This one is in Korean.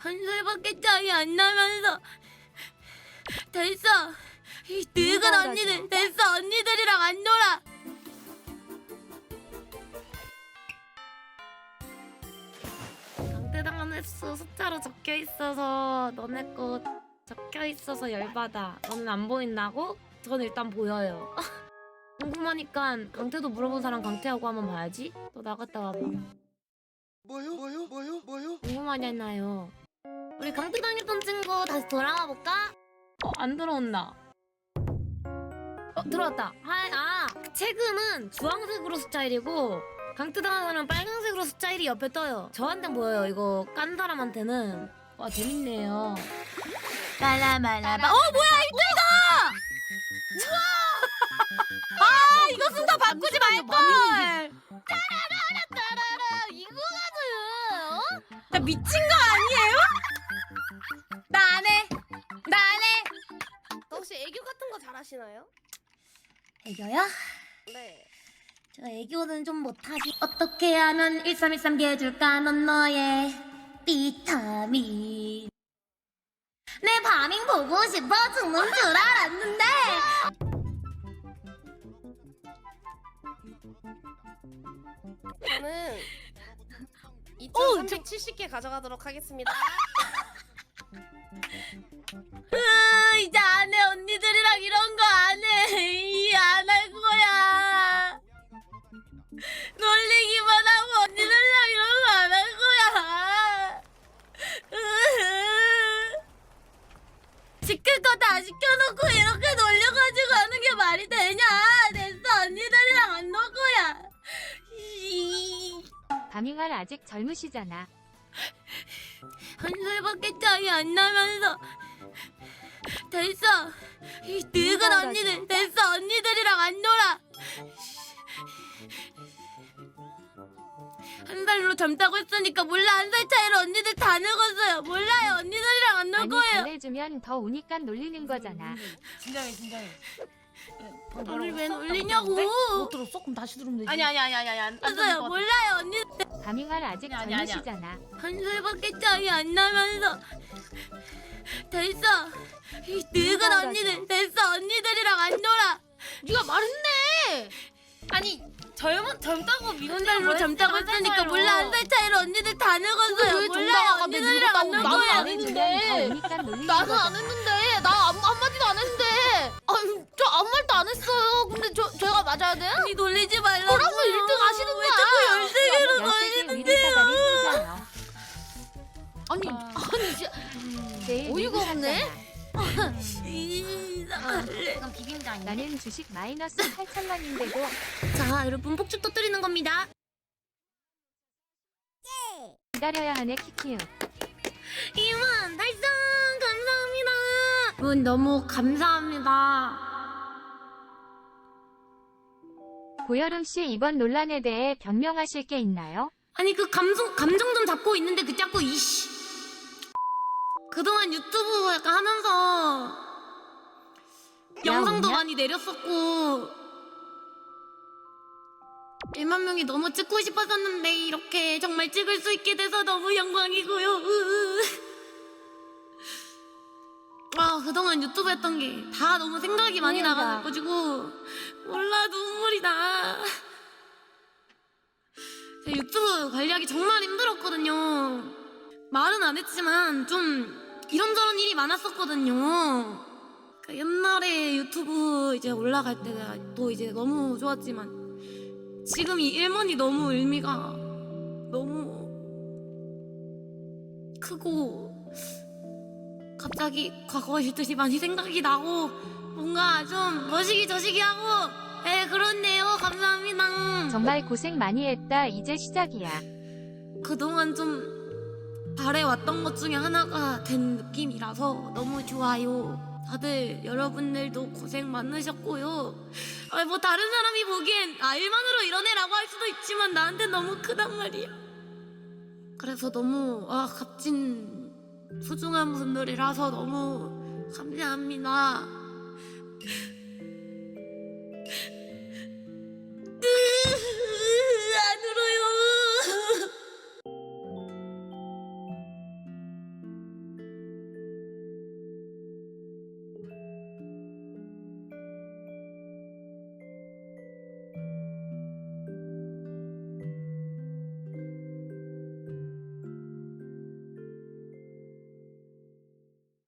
한 살밖에 차이 안 나면서 됐어 이 늙은 언니들 됐어 언니들이랑 안 놀아 강대당했어 숫자로 적혀 있어서 너네 거 적혀 있어서 열받아 너는 안 보인다고? 전 일단 보여요 궁금하니까 강태도 물어본 사람 강태하고 한번 봐야지 너 나갔다 와봐 뭐요? 뭐요? 뭐요? 뭐요? 궁금하잖아요. 우리 강퇴당했던 친구 다시 돌아와 볼까? 어, 안 들어온다. 어, 들어왔다. 하이, 아, 최근은 주황색으로 숫자 1이고, 강퇴당한 사람은 빨간색으로 숫자 1이 옆에 떠요. 저한텐 보여요. 이거 깐 사람한테는. 와, 재밌네요. 말라말라바. 어, 뭐야, 1등이다! 아, 이거 순서 바꾸지 말걸! 따라라라, 이거거든! 어? 나 미친 잘하시나요? 애교야? 네. 저 애교는 좀 못하지. 어떻게 하면 1313 해줄까? 넌 너의 비타민. 내 파밍 보고 싶어 죽는 줄 알았는데. 저는 어, 2,370개 가져가도록 하겠습니다. 으, 이제 안 해. 언니들이랑 이런 거 안 해. 안 할 거야. 놀리기만 하고 언니들이랑 이런 거 안 할 거야. 으, 시킬 거 다 시켜놓고 이렇게 놀려가지고 하는 게 말이 되냐? 됐어. 언니들이랑 안 놀 거야. 이, 바밍할 아직 젊으시잖아. 한 살밖에 차이 안 나면서 됐어. 이 늙은 언니들 됐어. 언니들이랑 안 놀아. 한 살로 젊다고 했으니까 몰라. 한 살 차이로 언니들 다 늙었어요. 몰라요. 언니들이랑 안 놀 아니 거예요. 달래주면 더 우니까 놀리는 거잖아. 진정해 진정해. 우리 왜 놀리냐고. 못 들었어? 그럼 다시 들으면 되지. 아니 아니 아니 아니 아니 안 됐어요 몰라요 언니 바밍할 아직 아니, 아니야. 젊으시잖아. 한 살밖에 차이 안 나면서 됐어. 이 늙은 언니들 됐어. 언니들이랑 안 놀아. 네가 말했네. 아니 젊은 젊다고 미운 한 살로 젊다고 했으니까 몰라. 한 살 차이로 언니들 다 늙었어요. 정당화가 언니들이랑 안놀 나는 거예요. 안 했는데. 나는. 안 했는데 아니 아니 진짜 제일 어이가 없네. 이상할래 이건 비빔장이야 나는 주식 마이너스 8천만인데도 자 여러분 폭주 터뜨리는 겁니다. 기다려야 하네 키키우. 이만 달성! 감사합니다. 여러분 너무 감사합니다. 고여름 씨 이번 논란에 대해 변명하실 게 있나요? 아니 그 감성 감정 좀 잡고 있는데 그 자꾸 이씨 그동안 유튜브 약간 하면서 영상도 웃냐? 많이 내렸었고 1만 명이 너무 찍고 싶었었는데 이렇게 정말 찍을 수 있게 돼서 너무 영광이고요. 으으. 아 그동안 유튜브 했던 게 다 너무 생각이 많이 그러니까. 나가지고 몰라 눈물이 나. 제가 유튜브 관리하기 정말 힘들었거든요. 안 했지만 좀 이런저런 일이 많았었거든요. 그 옛날에 유튜브 이제 올라갈 때가 또 이제 너무 좋았지만 지금 이 1만이 너무 의미가 너무 크고 갑자기 과거 일들이 많이 생각이 나고 뭔가 좀 머시기 저시기 하고 에 그렇네요 감사합니다 정말 고생 많이 했다. 이제 시작이야. 그동안 좀 바래왔던 것 중에 하나가 된 느낌이라서 너무 좋아요. 다들 여러분들도 고생 많으셨고요. 아, 뭐 다른 사람이 보기엔 아 일만으로 이런 애라고 할 수도 있지만 나한테 너무 크단 말이야. 그래서 너무 아 값진 소중한 분들이라서 너무 감사합니다.